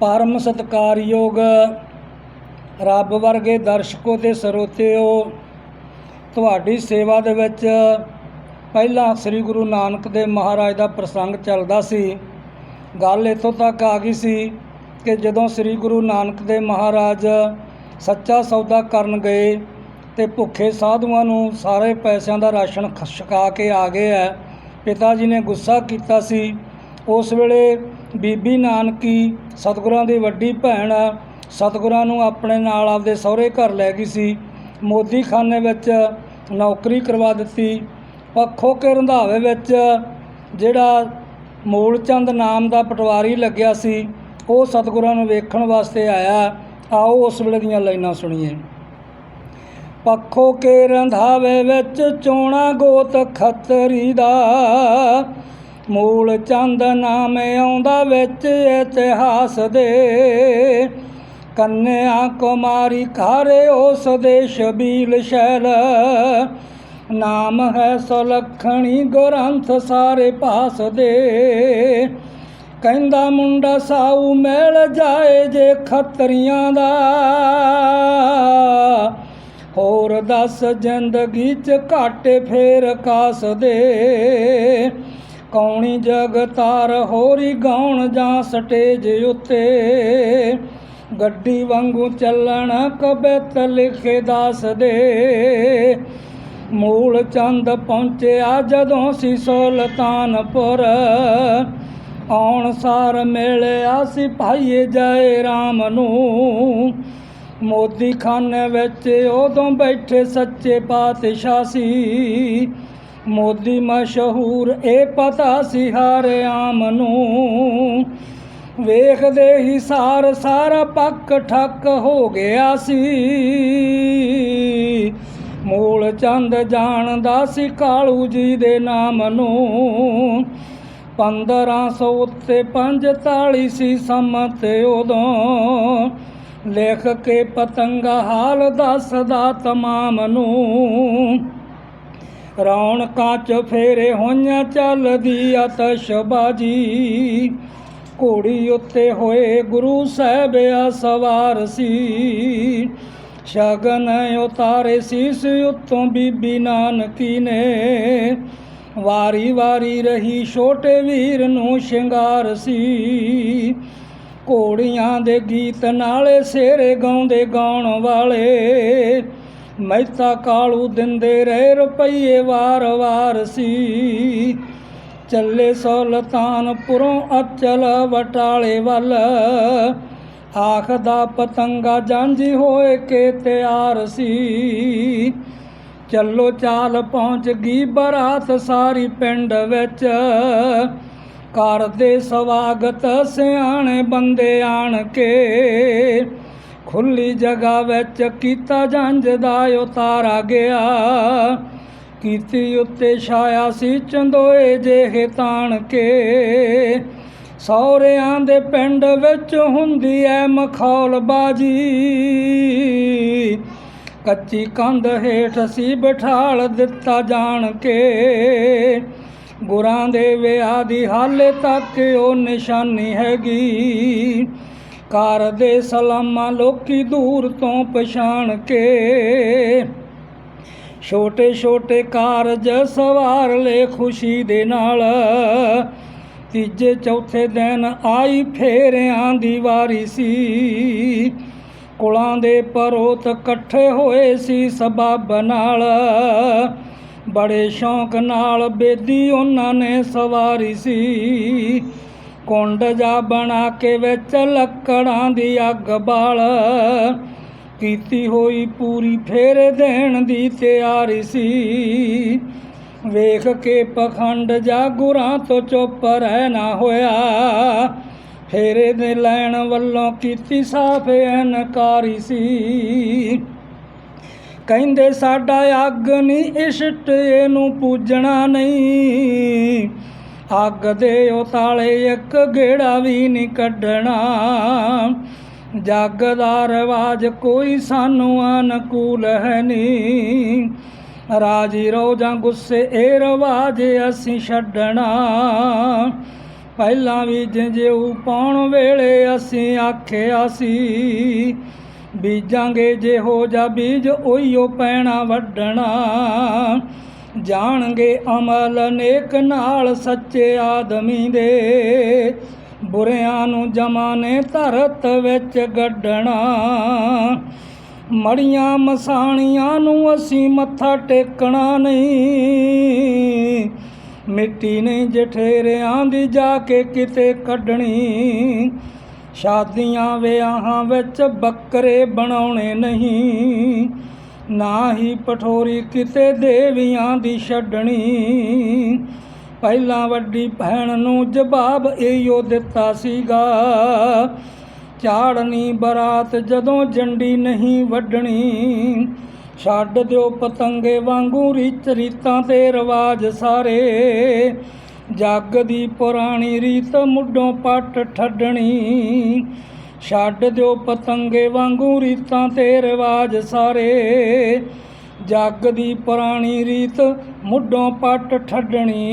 ਪਰਮ ਸਤਿਕਾਰਯੋਗ ਰੱਬ ਵਰਗੇ ਦਰਸ਼ਕੋ ਤੇ ਸਰੋਤਿਓ, ਤੁਹਾਡੀ ਸੇਵਾ ਦੇ ਵਿੱਚ ਪਹਿਲਾਂ ਸ੍ਰੀ ਗੁਰੂ ਨਾਨਕ ਦੇਵ ਮਹਾਰਾਜ ਦਾ ਪ੍ਰਸੰਗ ਚੱਲਦਾ ਸੀ। ਗੱਲ ਇੱਥੋਂ ਤੱਕ ਆ ਗਈ ਸੀ ਕਿ ਜਦੋਂ ਸ੍ਰੀ ਗੁਰੂ ਨਾਨਕ ਦੇਵ ਮਹਾਰਾਜ ਸੱਚਾ ਸੌਦਾ ਕਰਨ ਗਏ ਤੇ ਭੁੱਖੇ ਸਾਧੂਆਂ ਨੂੰ ਸਾਰੇ ਪੈਸਿਆਂ ਦਾ ਰਾਸ਼ਨ ਖ- ਛਕਾ ਕੇ ਆ ਗਏ ਹੈ, ਪਿਤਾ ਜੀ ਨੇ ਗੁੱਸਾ ਕੀਤਾ ਸੀ ਉਸ ਵੇਲੇ ਬੀਬੀ ਨਾਨਕੀ ਸਤਿਗੁਰਾਂ ਦੀ ਵੱਡੀ ਭੈਣ ਸਤਿਗੁਰਾਂ ਨੂੰ ਆਪਣੇ ਨਾਲ ਆਪਦੇ ਸਹੁਰੇ ਘਰ ਲੈ ਗਈ ਸੀ। ਮੋਦੀ ਖਾਨੇ ਵਿੱਚ ਨੌਕਰੀ ਕਰਵਾ ਦਿੱਤੀ। ਪੱਖੋ ਕੇ ਰੰਧਾਵੇ ਵਿੱਚ ਜਿਹੜਾ ਮੂਲਚੰਦ ਨਾਮ ਦਾ ਪਟਵਾਰੀ ਲੱਗਿਆ ਸੀ, ਉਹ ਸਤਿਗੁਰਾਂ ਨੂੰ ਵੇਖਣ ਵਾਸਤੇ ਆਇਆ। ਆਓ ਉਸ ਵੇਲੇ ਦੀਆਂ ਲਾਈਨਾਂ ਸੁਣੀਏ। ਪੱਖੋ ਕੇ ਰੰਧਾਵੇ ਵਿੱਚ ਚੋਣਾ ਗੋਤ ਖੱਤਰੀ ਦਾ ਮੂਲ ਚੰਦ ਨਾਮ ਆਉਂਦਾ ਵਿੱਚ ਇਤਿਹਾਸ ਦੇ। ਕੰਨਿਆ ਕੁਮਾਰੀ ਘਾਰੇ ਉਸ ਦੇ ਸ਼ਬੀਲ ਸ਼ੈਲ ਨਾਮ ਹੈ ਸੁਲੱਖਣੀ ਗ੍ਰੰਥ ਸਾਰੇ ਪਾਸ ਦੇ। ਕਹਿੰਦਾ ਮੁੰਡਾ ਸਾਊ ਮਿਲ ਜਾਏ ਜੇ ਖੱਤਰੀਆਂ ਦਾ। ਹੋਰ ਦੱਸ ਜ਼ਿੰਦਗੀ ਚ ਘਾਟੇ ਫੇਰ ਕਾਸ ਦੇ। ਕੌਣੀ ਜਗਤਾਰ ਹੋਰੀ ਗਾਉਣ ਜਾਂ ਸਟੇਜ ਉੱਤੇ। ਗੱਡੀ ਵਾਂਗੂ ਚੱਲਣ, ਕਬਿਤ ਲਿਖੇ ਦਾਸ ਦੇ। ਮੂਲ ਚੰਦ ਪਹੁੰਚਿਆ ਜਦੋਂ ਸੀ ਸੁਲਤਾਨਪੁਰ। ਆਉਣ ਸਾਰ ਮਿਲਿਆ ਸਿਪਾਹੀਏ ਜੈ ਰਾਮ ਨੂੰ। ਮੋਦੀ ਖਾਨੇ ਵਿੱਚ ਉਦੋਂ ਬੈਠੇ ਸੱਚੇ ਪਾਤਸ਼ਾਹ ਸੀ। ਮੋਦੀ ਮਸ਼ਹੂਰ, ਇਹ ਪਤਾ ਸੀ ਹਰ ਆਮ ਨੂੰ। ਵੇਖਦੇ ਹੀ ਸਾਰ, ਸਾਰਾ ਪੱਕ ਠੱਕ ਹੋ ਗਿਆ ਸੀ। ਮੂਲ ਚੰਦ ਜਾਣਦਾ ਸੀ ਕਾਲੂ ਜੀ ਦੇ ਨਾਮ ਨੂੰ। 1500 ਉੱਤੇ 45 ਸੀ ਸੰਮਤ ਉਦੋਂ। ਲਿਖ ਕੇ ਪਤੰਗਾ ਹਾਲ ਦੱਸਦਾ ਤਮਾਮ ਨੂੰ। ਰੌਣਕਾਂ ਚ ਫੇਰੇ ਹੋਈਆਂ ਚੱਲਦੀ ਆਤਸ਼ ਬਾਜ਼ੀ। ਘੋੜੀ ਉੱਤੇ ਹੋਏ ਗੁਰੂ ਸਾਹਿਬ ਆ ਸਵਾਰ ਸੀ। ਸ਼ਗਨ ਉਤਾਰੇ ਸੀਸ ਉੱਤੋਂ ਬੀਬੀ ਨਾਨਕੀ ਨੇ। ਵਾਰੀ ਵਾਰੀ ਰਹੀ ਛੋਟੇ ਵੀਰ ਨੂੰ ਸ਼ਿੰਗਾਰ ਸੀ। ਘੋੜੀਆਂ ਦੇ ਗੀਤ ਨਾਲੇ ਸੇਰੇ ਗਾਉਂਦੇ ਗਾਉਣ ਵਾਲੇ। ਮਹਿਤਾ ਕਾਲੂ ਦਿੰਦੇ ਰਹੇ ਰੁਪਈਏ ਵਾਰ-ਵਾਰ ਸੀ। ਚੱਲੇ ਸੁਲਤਾਨਪੁਰੋਂ ਅਚਲ ਵਟਾਲੇ ਵੱਲ। ਆਖਦਾ ਪਤੰਗਾ ਜਾਂਝੀ ਹੋਏ ਕੇ ਤਿਆਰ ਸੀ। ਚੱਲੋ ਚਾਲ ਪਹੁੰਚ ਗਈ ਬਰਾਤ ਸਾਰੀ ਪਿੰਡ ਵਿੱਚ। ਕਰਦੇ ਸਵਾਗਤ ਸਿਆਣੇ ਬੰਦੇ ਆਣ ਕੇ। ਖੁੱਲੀ ਜਗ੍ਹਾ ਵਿੱਚ ਕੀਤਾ ਜੰਜ ਦਾ ਉਤਾਰਾ ਗਿਆ। ਕੀਤੀ ਉੱਤੇ ਛਾਇਆ ਸੀ ਚੰਦੋਏ ਜਿਹੇ ਤਾਣ ਕੇ ਸੌਰਿਆਂ ਦੇ ਪਿੰਡ ਵਿੱਚ ਹੁੰਦੀ ਐ ਮਖੌਲ ਬਾਜੀ ਕੱਚੀ ਕੰਧ ਹੇਠ ਸੀ ਬਿਠਾਲ ਦਿੱਤਾ ਜਾਣ ਕੇ ਗੁਰਾਂ ਦੇ ਵਿਆਹ ਦੀ ਹਾਲੇ ਤੱਕ ਉਹ ਨਿਸ਼ਾਨੀ ਹੈਗੀ। ਕਰਦੇ ਸਲਾਮਾਂ ਲੋਕੀ ਦੂਰ ਤੋਂ ਪਛਾਣ ਕੇ। ਛੋਟੇ ਛੋਟੇ ਕਾਰਜ ਸਵਾਰ ਲੈ ਖੁਸ਼ੀ ਦੇ ਨਾਲ। ਤੀਜੇ ਚੌਥੇ ਦਿਨ ਆਈ ਫੇਰਿਆਂ ਦੀ ਵਾਰੀ ਸੀ। ਕੁਲਾਂ ਦੇ ਪਰੋਤ ਇਕੱਠੇ ਹੋਏ ਸੀ ਸਬਬ ਨਾਲ। ਬੜੇ ਸ਼ੌਂਕ ਨਾਲ ਬੇਦੀ ਉਹਨਾਂ ਨੇ ਸਵਾਰੀ ਸੀ। ਕੁੰਡ ਜਾ ਬਣਾ ਕੇ ਵਿੱਚ ਲੱਕੜਾਂ ਦੀ ਅੱਗ ਬਾਲ। ਕੀਤੀ ਹੋਈ ਪੂਰੀ ਫੇਰੇ ਦੇਣ ਦੀ ਤਿਆਰੀ ਸੀ। ਵੇਖ ਕੇ ਪਖੰਡ ਜਾ ਗੁਰਾਂ ਤੋਂ ਚੁੱਪ ਰਹਿਣਾ ਹੋਇਆ। ਫੇਰੇ ਦੇ ਲੈਣ ਵੱਲੋਂ ਕੀਤੀ ਸਾਫ਼ ਇਨਕਾਰੀ ਸੀ। ਕਹਿੰਦੇ ਸਾਡਾ ਅੱਗ ਨਹੀਂ ਇਸ਼ਟ, ਇਹਨੂੰ ਪੂਜਣਾ ਨਹੀਂ। ਅੱਗ ਦੇ ਉਤਾਲੇ ਇੱਕ ਗੇੜਾ ਵੀ ਨਹੀਂ ਕੱਢਣਾ। ਜੱਗ ਦਾ ਰਿਵਾਜ ਕੋਈ ਸਾਨੂੰ ਅਨਕੂਲ ਹੈ ਨਹੀਂ। ਰਾਜੀ ਰੋ ਜਾਂ ਗੁੱਸੇ ਇਹ ਰਵਾਜ਼ ਅਸੀਂ ਛੱਡਣਾ। ਪਹਿਲਾਂ ਵੀ ਜਿਉ ਪਾਉਣ ਵੇਲੇ ਅਸੀਂ ਆਖਿਆ ਸੀ, ਬੀਜਾਂਗੇ ਜਿਹੋ ਜਿਹਾ ਬੀਜ ਉਹੀਓ ਪੈਣਾ ਵੱਢਣਾ। ਜਾਣਗੇ ਅਮਲ ਨੇਕ ਨਾਲ ਸੱਚੇ ਆਦਮੀ ਦੇ। ਬੁਰਿਆਂ ਨੂੰ ਜਮਾਨੇ ਧਰਤ ਵਿੱਚ ਗੱਡਣਾ। ਮੜੀਆਂ ਮਸਾਣੀਆਂ ਨੂੰ ਅਸੀਂ ਮੱਥਾ ਟੇਕਣਾ ਨਹੀਂ। ਮਿੱਟੀ ਨਹੀਂ ਜਠੇਰਿਆਂ ਦੀ ਜਾ ਕੇ ਕਿਤੇ ਕੱਢਣੀ। ਸ਼ਾਦੀਆਂ ਵਿਆਹਾਂ ਵਿੱਚ ਬੱਕਰੇ ਬਣਾਉਣੇ ਨਹੀਂ। ਨਾ ਹੀ ਪਠੋਰੀ ਕਿਤੇ ਦੇਵੀਆਂ ਦੀ ਛੱਡਣੀ। ਪਹਿਲਾਂ ਵੱਡੀ ਭੈਣ ਨੂੰ ਜਵਾਬ ਇਹੋ ਦਿੱਤਾ ਸੀਗਾ। ਝਾੜਨੀ ਬਰਾਤ ਜਦੋਂ ਜੰਡੀ ਨਹੀਂ ਵੱਢਣੀ, ਛੱਡ ਦਿਓ ਪਤੰਗੇ ਵਾਂਗੂ ਰੀਤ ਰੀਤਾਂ ਤੇ ਰਿਵਾਜ ਸਾਰੇ। ਜੱਗ ਦੀ ਪੁਰਾਣੀ ਰੀਤ ਮੁੱਢੋਂ ਪੱਟ ਠੱਡਣੀ। ਛੱਡ ਦਿਓ ਪਤੰਗੇ ਵਾਂਗੂ ਰੀਤਾਂ ਤੇ ਰਿਵਾਜ ਸਾਰੇ। ਜੱਗ ਦੀ ਪੁਰਾਣੀ ਰੀਤ ਮੁੱਢੋਂ ਪੱਟ ਠੱਡਣੀ।